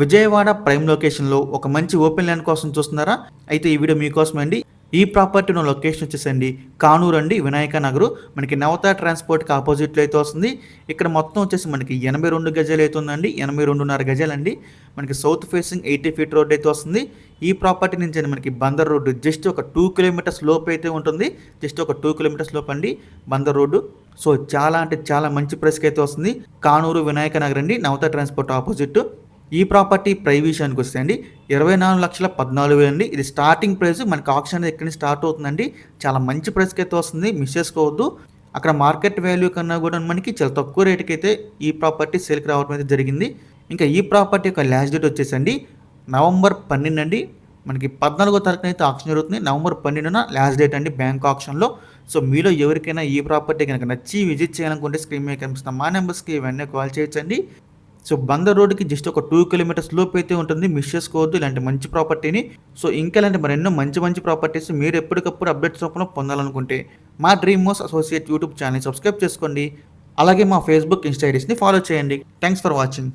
Vijayawada prime లొకేషన్లో ఒక మంచి ఓపెన్ ల్యాండ్ కోసం చూస్తున్నారా? అయితే ఈ వీడియో మీకోసం అండి. ఈ ప్రాపర్టీ ఉన్న లొకేషన్ వచ్చేసండి కానూరు అండి వినాయక నగరు. మనకి నవత ట్రాన్స్పోర్ట్కి ఆపోజిట్లో అయితే వస్తుంది. ఇక్కడ మొత్తం వచ్చేసి మనకి ఎనభై రెండు గజాలు అయితే ఉందండి. ఎనభై రెండున్నర గజాలండి మనకి south facing eighty feet road అయితే వస్తుంది. ఈ ప్రాపర్టీ నుంచి మనకి బందర్ రోడ్డు జస్ట్ ఒక టూ కిలోమీటర్స్ లోపు అయితే ఉంటుంది. జస్ట్ ఒక టూ కిలోమీటర్స్ లోపు అండి బందర్ రోడ్డు. సో చాలా అంటే చాలా మంచి ప్రైస్కి అయితే వస్తుంది. కానూరు వినాయక నగర్ అండి నవత ట్రాన్స్పోర్ట్ ఆపోజిట్. ఈ ప్రాపర్టీ ప్రై విషయానికి వస్తే అండి ఇరవై నాలుగు లక్షల పద్నాలుగు వేలు అండి ఇది స్టార్టింగ్ ప్రైస్ మనకి ఆప్షన్ అనేది ఎక్కడి స్టార్ట్ అవుతుందండి? చాలా మంచి ప్రైస్కి అయితే వస్తుంది మిస్ చేసుకోవద్దు. అక్కడ మార్కెట్ వాల్యూ కన్నా కూడా మనకి చాలా తక్కువ రేటుకి అయితే ఈ ప్రాపర్టీ సేల్కి రావడం అయితే జరిగింది. ఇంకా ఈ ప్రాపర్టీ యొక్క లాస్ట్ డేట్ వచ్చేసండి నవంబర్ పన్నెండు అండి. మనకి పద్నాలుగో తారీఖున అయితే ఆప్షన్ జరుగుతుంది నవంబర్ పన్నెండున లాస్ట్ డేట్ అండి బ్యాంక్ ఆప్షన్లో సో మీలో ఎవరికైనా ఈ ప్రాపర్టీ కనుక నచ్చి విజిట్ చేయాలనుకుంటే స్క్రీన్ మీద కనిపిస్తున్న మా నెంబర్స్కి ఇవన్నీ కాల్ చేయొచ్చండి. సో బందర్ రోడ్డుకి జస్ట్ ఒక టూ కిలోమీటర్స్ లోపు అయితే ఉంటుంది. మిస్ చేసుకోవద్దు ఇలాంటి మంచి ప్రాపర్టీని. సో ఇంకా ఇలాంటి మరెన్నో మంచి మంచి ప్రాపర్టీస్ మీరు ఎప్పటికప్పుడు అప్డేట్స్ రూపంలో పొందాలనుకుంటే మా డ్రీమ్ మోస్ అసోసియేట్ యూట్యూబ్ ఛానల్ సబ్స్క్రైబ్ చేసుకోండి. అలాగే మా ఫేస్బుక్ ఇన్స్టా ఐడీస్ని ఫాలో చేయండి. Thanks for watching